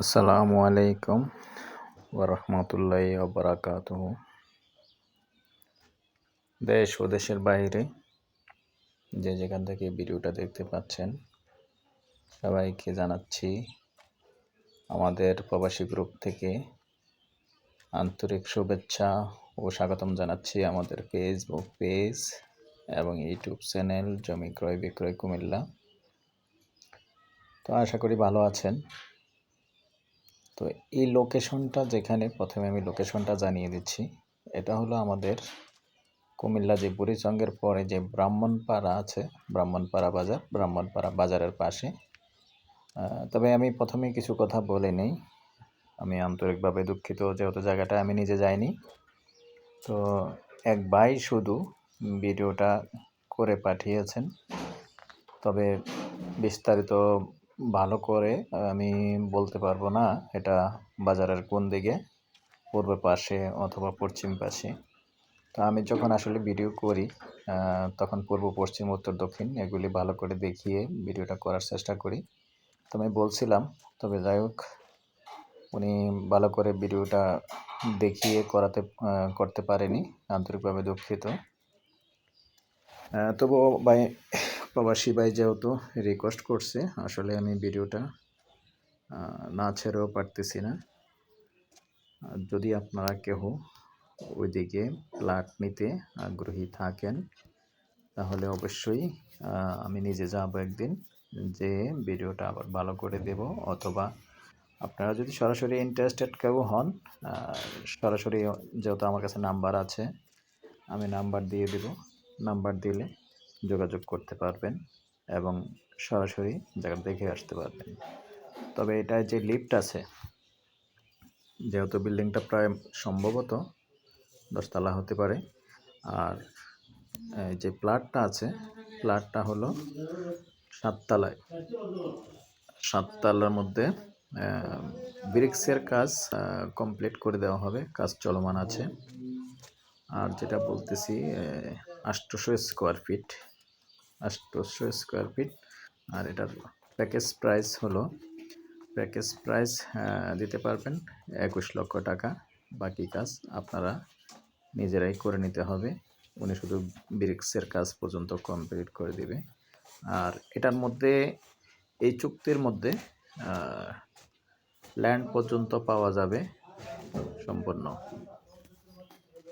আসসালামু আলাইকুম ওরহমতুল্লাহ বারাকাত দেশ ও দেশের বাইরে যে যেখান থেকে ভিডিওটা দেখতে পাচ্ছেন, সবাইকে জানাচ্ছি আমাদের প্রবাসী গ্রুপ থেকে আন্তরিক শুভেচ্ছা ও স্বাগতম জানাচ্ছি আমাদের ফেসবুক পেজ এবং ইউটিউব চ্যানেল জমি ক্রয় বিক্রয় কুমিল্লা। তো আশা করি ভালো আছেন। তো এই লোকেশনটা যেখানে প্রথমে আমি লোকেশনটা জানিয়ে দিচ্ছি, এটা হলো আমাদের কুমিল্লা যে বুড়িচঙ্গের পরে যে ব্রাহ্মণপাড়া আছে, ব্রাহ্মণপাড়া বাজার, ব্রাহ্মণপাড়া বাজারের পাশে। তবে আমি প্রথমে কিছু কথা বলে নেই। আমি আন্তরিকভাবে দুঃখিত যেহেতু জায়গাটা আমি নিজে যাইনি। তো এক ভাই শুধু ভিডিওটা করে পাঠিয়েছেন। তবে বিস্তারিত ভালো করে আমি বলতে পারব না এটা বাজারের কোন দিকে, পূর্ব পাশে অথবা পশ্চিম পাশে। তো আমি যখন আসলে ভিডিও করি তখন পূর্ব, পশ্চিম, উত্তর, দক্ষিণ এগুলি ভালো করে দেখিয়ে ভিডিওটা করার চেষ্টা করি। তো আমি বলছিলাম, তবে যাই হোক, উনি ভালো করে ভিডিওটা দেখিয়ে করাতে করতে পারেনি, আন্তরিকভাবে দুঃখিত। তবুও ভাই প্রবাসী ভাই যেহেতু রিকোয়েস্ট করছে, আসলে আমি ভিডিওটা না ছেড়েও পারতেছি না। যদি আপনারা কেহ ওইদিকে প্লাট নিতে আগ্রহী থাকেন, তাহলে অবশ্যই আমি নিজে যাব একদিন, যে ভিডিওটা আবার ভালো করে দেব, অথবা আপনারা যদি সরাসরি ইন্টারেস্টেড কেউ হন সরাসরি যেহেতু আমার কাছে নাম্বার আছে, আমি নাম্বার দিয়ে দেব। নাম্বার দিলে যোগাযোগ করতে পারবেন এবং সরাসরি জায়গা দেখে আসতে পারবেন। তবে এটা যে লিফট আছে, যেহেতু বিল্ডিংটা প্রায় সম্ভবত দশতলা হতে পারে, আর যে প্লাটটা আছে প্লাটটা হলো সাততলায়। সাততলার মধ্যে ব্রিক্সের কাজ কমপ্লিট করে দেওয়া হবে, কাজ চলমান আছে। আর যেটা বলতেছি আষ্টশো স্কোয়ার ফিট আষ্টশো স্কোয়ার ফিট আর এটার প্যাকেজ প্রাইস হলো প্যাকেজ প্রাইস দিতে পারবেন একুশ লক্ষ টাকা। বাকি কাজ আপনারা নিজেরাই করে নিতে হবে। উনি শুধু ব্রিক্সের কাজ পর্যন্ত কমপ্লিট করে দিবে। আর এটার মধ্যে, এই চুক্তির মধ্যে ল্যান্ড পর্যন্ত পাওয়া যাবে সম্পূর্ণ।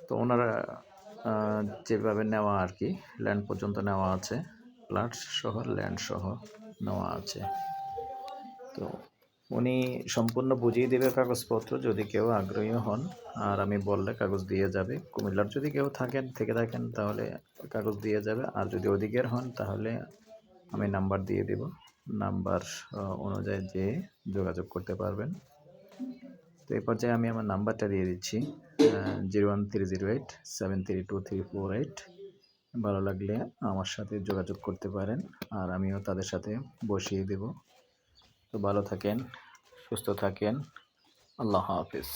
তো ওনারা যেভাবে নেওয়া আর কি ল্যান্ড পর্যন্ত নেওয়া আছে প্লাট সহ ল্যান্ড সহ নেওয়া আছে। তো উনি সম্পূর্ণ বুঝিয়ে দেবে কাগজপত্র যদি কেউ আগ্রহী হন, আর আমি বললে কাগজ দিয়ে যাবে। কুমিল্লার যদি কেউ থাকেন, থেকে থাকেন, তাহলে কাগজ দিয়ে যাবে। আর যদি ওদিকের হন, তাহলে আমি নাম্বার দিয়ে দেব। নাম্বার অনুযায়ী যে যোগাযোগ করতে পারবেন। তো এই পর্যায়ে আমি আমার নাম্বারটা দিয়ে দিচ্ছি zero one three zero eight seven three two three four eight ভালো লাগলে আমার সাথে যোগাযোগ করতে পারেন আর আমিও তাদের সাথে বসিয়ে দেব। তো ভালো থাকেন, সুস্থ থাকেন, আল্লাহ হাফিজ।